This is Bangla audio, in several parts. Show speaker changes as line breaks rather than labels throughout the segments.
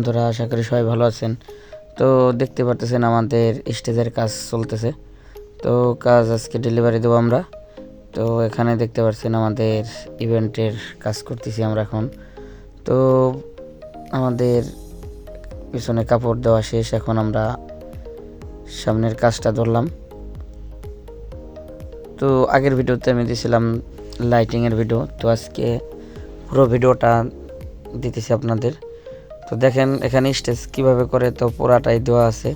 বন্ধুরা, আশা করি সবাই ভালো আছেন। তো দেখতে পারতেছেন আমাদের স্টেজের কাজ চলতেছে। তো কাজ আজকে ডেলিভারি দেবো আমরা। তো এখানে দেখতে পাচ্ছেন আমাদের ইভেন্টের কাজ করতেছি আমরা এখন। তো আমাদের পিছনে কাপড় দেওয়া শেষ, এখন আমরা সামনের কাজটা ধরলাম। তো আগের ভিডিওতে আমি দিয়েছিলাম লাইটিংয়ের ভিডিও তো আজকে পুরো ভিডিওটা দিতেছি আপনাদের। তো দেখেন, এখানে স্টেজ কীভাবে করে তো পুরাটাই দেওয়া আছে।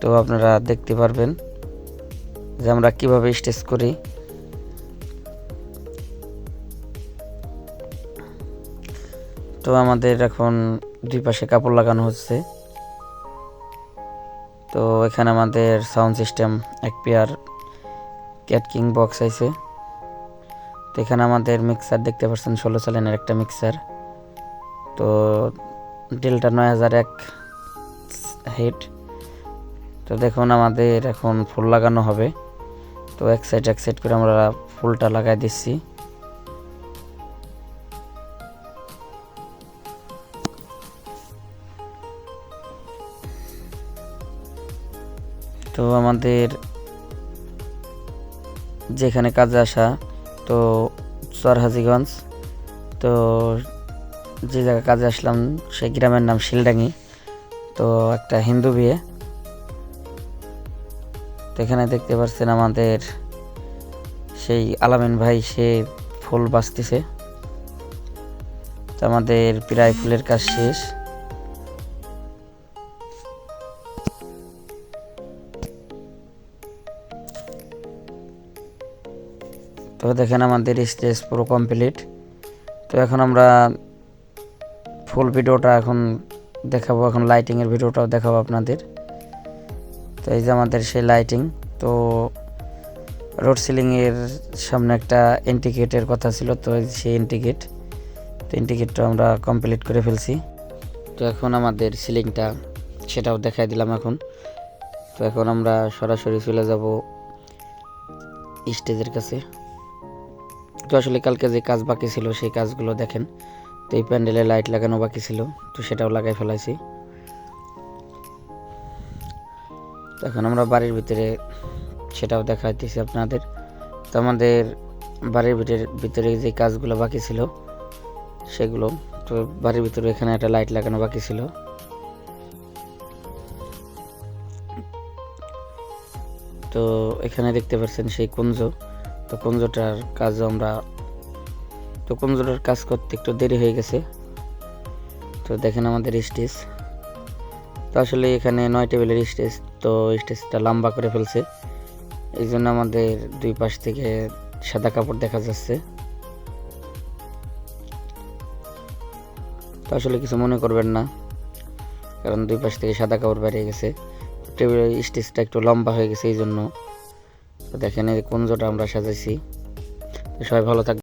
তো আপনারা দেখতে পারবেন যে আমরা কীভাবে স্টেজ করি। তো আমাদের এখন দুই পাশে কাপড় লাগানো হচ্ছে। তো এখানে আমাদের সাউন্ড সিস্টেম, এক পেয়ার ক্যাট কিং বক্স আছে। তো এখানে আমাদের মিক্সার দেখতে পাচ্ছেন, ষোলো সালেনের একটা মিক্সার। তো ডেলটা নয় হাজার এক হেড। তো দেখুন আমাদের এখন ফুল লাগানো হবে। তো এক সাইড এক সাইড করে আমরা ফুলটা লাগাই দিচ্ছি। তো আমাদের যেখানে কাজে আসা, তো সরহাজিগঞ্জ তো যে জায়গায় কাজে আসলাম, সেই গ্রামের নাম শিলডাঙ্গি। তো একটা হিন্দু বিয়ে। তো এখানে দেখতে পাচ্ছেন আমাদের সেই আলামিন ভাই, সে ফুল বাঁচতেছে। তো আমাদের প্রায় ফুলের কাজ শেষ। তো দেখেন আমাদের স্টেজ পুরো কমপ্লিট তো এখন আমরা ফুল ভিডিওটা এখন দেখাবো, এখন লাইটিংয়ের ভিডিওটাও দেখাবো আপনাদের। তো এই যে আমাদের সেই লাইটিং তো রোড সিলিংয়ের সামনে একটা ইন্ডিকেটের কথা ছিল, তো সেই ইন্ডিকেট তো ইন্ডিকেটটা আমরা কমপ্লিট করে ফেলছি। তো এখন আমাদের সিলিংটা সেটাও দেখাই দিলাম এখন। তো এখন আমরা সরাসরি চলে যাব স্টেজের কাছে। তো আসলে কালকে যে কাজ বাকি ছিল, সেই কাজগুলো দেখেন। তো এই প্যান্ডেলে লাইট লাগানো বাকি ছিল, তো সেটাও লাগাই ফেলাইছি। এখন আমরা বাড়ির ভিতরে সেটাও দেখাইতেছি আপনাদের। তো আমাদের বাড়ির ভিতরে ভিতরে যে কাজগুলো বাকি ছিল, সেগুলো তো বাড়ির ভিতরে এখানে একটা লাইট লাগানো বাকি ছিল। তো এখানে দেখতে পাচ্ছেন সেই কুঞ্জ। তো কুঞ্জটার কাজও আমরা তো কুঞ্জটার কাজ করতে একটু দেরি হয়ে গেছে। তো দেখেন আমাদের স্টেজ। তো আসলে এখানে নয় টেবিলের স্টেজ, তো স্টেজটা লম্বা করে ফেলছে। এই জন্য আমাদের দুই পাশ থেকে সাদা কাপড় দেখা যাচ্ছে। তো আসলে কিছু মনে করবেন না, কারণ দুই পাশ থেকে সাদা কাপড় বেরিয়ে গেছে। টেবিল স্টেজটা একটু লম্বা হয়ে গেছে, এই জন্য। তো দেখেন এই কুঞ্জটা আমরা সাজাইছি। সবাই ভালো থাকবে